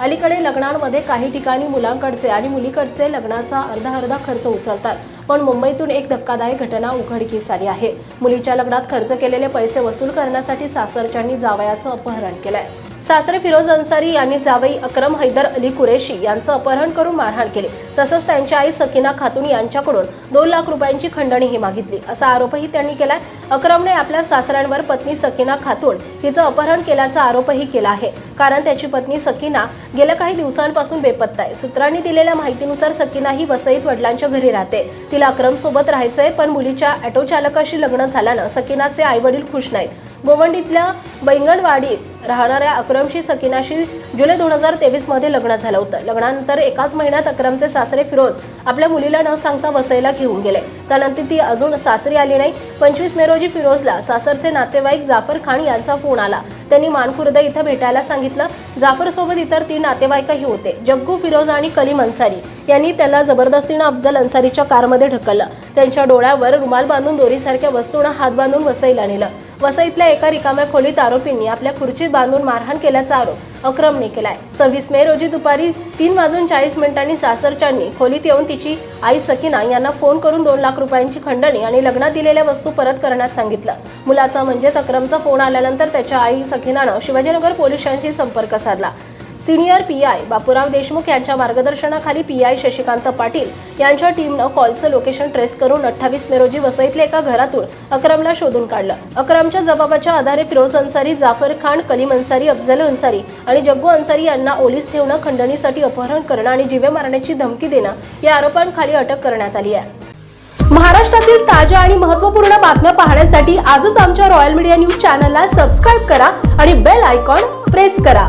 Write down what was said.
अलीकडे लग्नांमध्ये काही ठिकाणी मुलांकडचे आणि मुलीकडचे लग्नाचा अर्धा अर्धा खर्च उचलतात. पण मुंबईतून एक धक्कादायक घटना उघडकीस आली आहे. मुलीच्या लग्नात खर्च केलेले पैसे वसूल करण्यासाठी सासरच्यांनी जावयाचं अपहरण केलंय. सासरे फिरोज अन्सारी यांनी जावई अक्रम हैदर अली कुरेशी यांचं अपहरण करून मारहाण केली. तसंच त्यांची आई सकिना खातून यांच्याकडून दोन लाख रुपयांची खंडणीही मागितली. असा आरोपही त्यांनी केलाय. अक्रमने आपल्या सासऱ्यांवर पत्नी सकिना खातून हिचं अपहरण केल्याचा आरोपही केला आहे. कारण त्याची पत्नी सकिना गेल्या काही दिवसांपासून बेपत्ता आहे. सूत्रांनी दिलेल्या माहितीनुसार सकिना ही वसईत वडिलांच्या घरी राहते. तिला अक्रम सोबत राहायचंय पण मुलीच्या ऑटो चालकाशी लग्न झाल्यानं सकिनाचे आई वडील खुश नाहीत. गोवंडीतल्या बैंगणवाडीत राहणाऱ्या अक्रमशी सकिनाशी जुलै दोन हजार तेवीसमध्ये लग्न झालं होतं. लग्नानंतर एकाच महिन्यात अक्रमचे सासरे फिरोज आपल्या मुलीला न सांगता वसईला घेऊन गेले. त्यानंतर ती अजून सासरी आली नाही. पंचवीस मे रोजी फिरोजला सासरचे नातेवाईक जाफर खान यांचा फोन आला. त्यांनी मानखुर्द इथं भेटायला सांगितलं. जाफरसोबत इतर तीन नातेवाईकही होते. जग्गू फिरोज आणि कलीम अन्सारी यांनी त्याला जबरदस्तीनं अफजल अन्सारीच्या कारमध्ये ढकललं. त्यांच्या डोळ्यावर रुमाल बांधून दोरीसारख्या वस्तूनं हात बांधून वसईला नेलं. वसईतल्या एका रिकाम्या खोलीत आरोपींनी आपल्या खुर्चीत बांधून मारहाण केल्याचा आरोप अक्रमने केलाय. सव्वीस मे रोजी दुपारी तीन वाजून चाळीस मिनिटांनी सासरच्यांनी खोलीत येऊन तिची आई सकीना यांना फोन करून दोन लाख रुपयांची खंडणी आणि लग्नात दिलेल्या वस्तू परत करण्यास सांगितलं. मुलाचा म्हणजेच अक्रमचा फोन आल्यानंतर त्याच्या आई सकिनानं शिवाजीनगर पोलिसांशी संपर्क साधला. Senior P I Bapurao Deshmukh यांच्या मार्गदर्शनाखाली पी आय शशिकांत पाटील यांच्या टीमनं कॉलचं लोकेशन ट्रेस करून अठ्ठावीस मे रोजी वसईतल्या एका घरातून अक्रमला शोधून काढलं. अक्रमच्या जबाबाच्या आधारे फिरोज अन्सारी जाफर खान कलीम अन्सारी अफजल अन्सारी आणि जग्गू अन्सारी यांना ओलीस ठेवणं खंडणीसाठी अपहरण करणं आणि जीवे मारण्याची धमकी देणं या आरोपांखाली अटक करण्यात आली आहे. महाराष्ट्रातील ताज्या आणि महत्त्वपूर्ण बातम्या पाहण्यासाठी आजच आमच्या रॉयल मीडिया न्यूज चॅनलला सबस्क्राईब करा आणि बेल आयकॉन प्रेस करा.